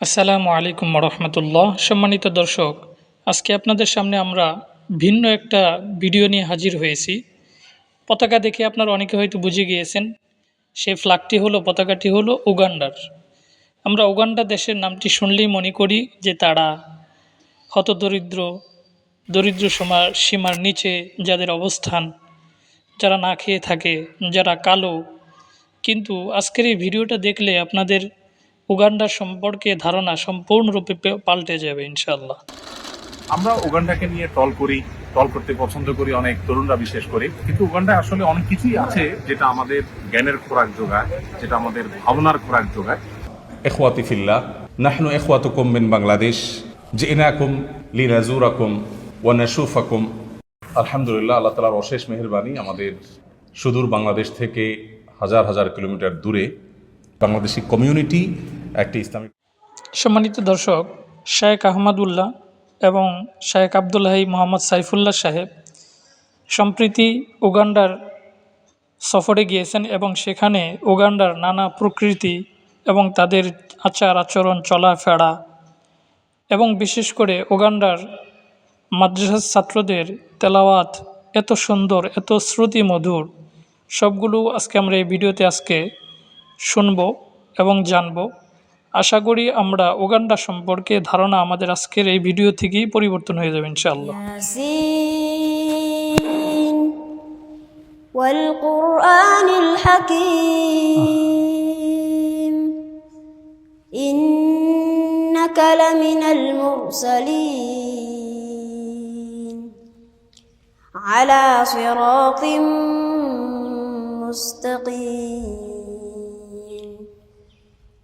আসসালামু আলাইকুম রহমতুল্লাহ সম্মানিত দর্শক, আজকে আপনাদের সামনে আমরা ভিন্ন একটা ভিডিও নিয়ে হাজির হয়েছি। পতাকা দেখে আপনারা অনেকে হয়তো বুঝে গিয়েছেন, সেই ফ্ল্যাগটি হলো, পতাকাটি হলো উগান্ডার। আমরা উগান্ডা দেশের নামটি শুনলেই মনে করি যে তারা হতদরিদ্র দরিদ্র সীমার সীমার নিচে যাদের অবস্থান, যারা না খেয়ে থাকে, যারা কালো। কিন্তু আজকের এই ভিডিওটা দেখলে আপনাদের উগান্ডা সম্পর্কে ধারণা সম্পূর্ণরূপে পাল্টে যাবে ইনশাল্লাহ আমরা উগান্ডাকে নিয়ে টল করি টল করতে পছন্দ করি অনেক তরুণরা বিশেষ করে। কিন্তু উগান্ডা আসলে অনেক কিছুই আছে যেটা আমাদের জ্ঞানের খোরাক যোগায় যেটা আমাদের ভাবনার খোরাক যোগায়। এখওয়াতি ফিল্লা নাহনু এখওয়াতুকুম কমবেন বাংলাদেশ জিনাকুম লিনাজুরাকুম ওয়া নাশুফাকুম। আলহামদুলিল্লাহ আল্লাহ তালার অশেষ মেহরবানি আমাদের সুদূর বাংলাদেশ থেকে হাজার হাজার কিলোমিটার দূরে বাংলাদেশি কমিউনিটি একটি ইসলামিক সম্মানিত দর্শক শায়েক আহমদুল্লাহ এবং শায়েক আবদুল্লাহি মোহাম্মদ সাইফুল্লাহ সাহেব সম্প্রীতি উগান্ডার সফরে গিয়েছেন এবং সেখানে উগান্ডার নানা প্রকৃতি এবং তাদের আচার আচরণ, চলাফেরা এবং বিশেষ করে উগান্ডার মাদ্রাসার ছাত্রদের তেলাওয়াত এত সুন্দর, এত শ্রুতি মধুর সবগুলো আজকে আমরা এই ভিডিওতে আজকে শুনব এবং জানব। আশা করি আমরা উগান্ডা সম্পর্কে ধারণা আমাদের আজকের এই ভিডিও থেকেই পরিবর্তন হয়ে যাবে ইনশাআল্লাহ ياسين والقرآن الحكيم إنك لمن المرسلين على صراط مستقيم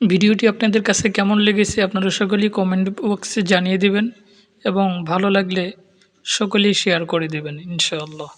ভিডিওটি আপনাদের কাছে কেমন লেগেছে আপনারা সকলেই কমেন্ট বক্সে জানিয়ে দেবেন এবং ভালো লাগলে সকলেই শেয়ার করে দেবেন, ইনশাআল্লাহ।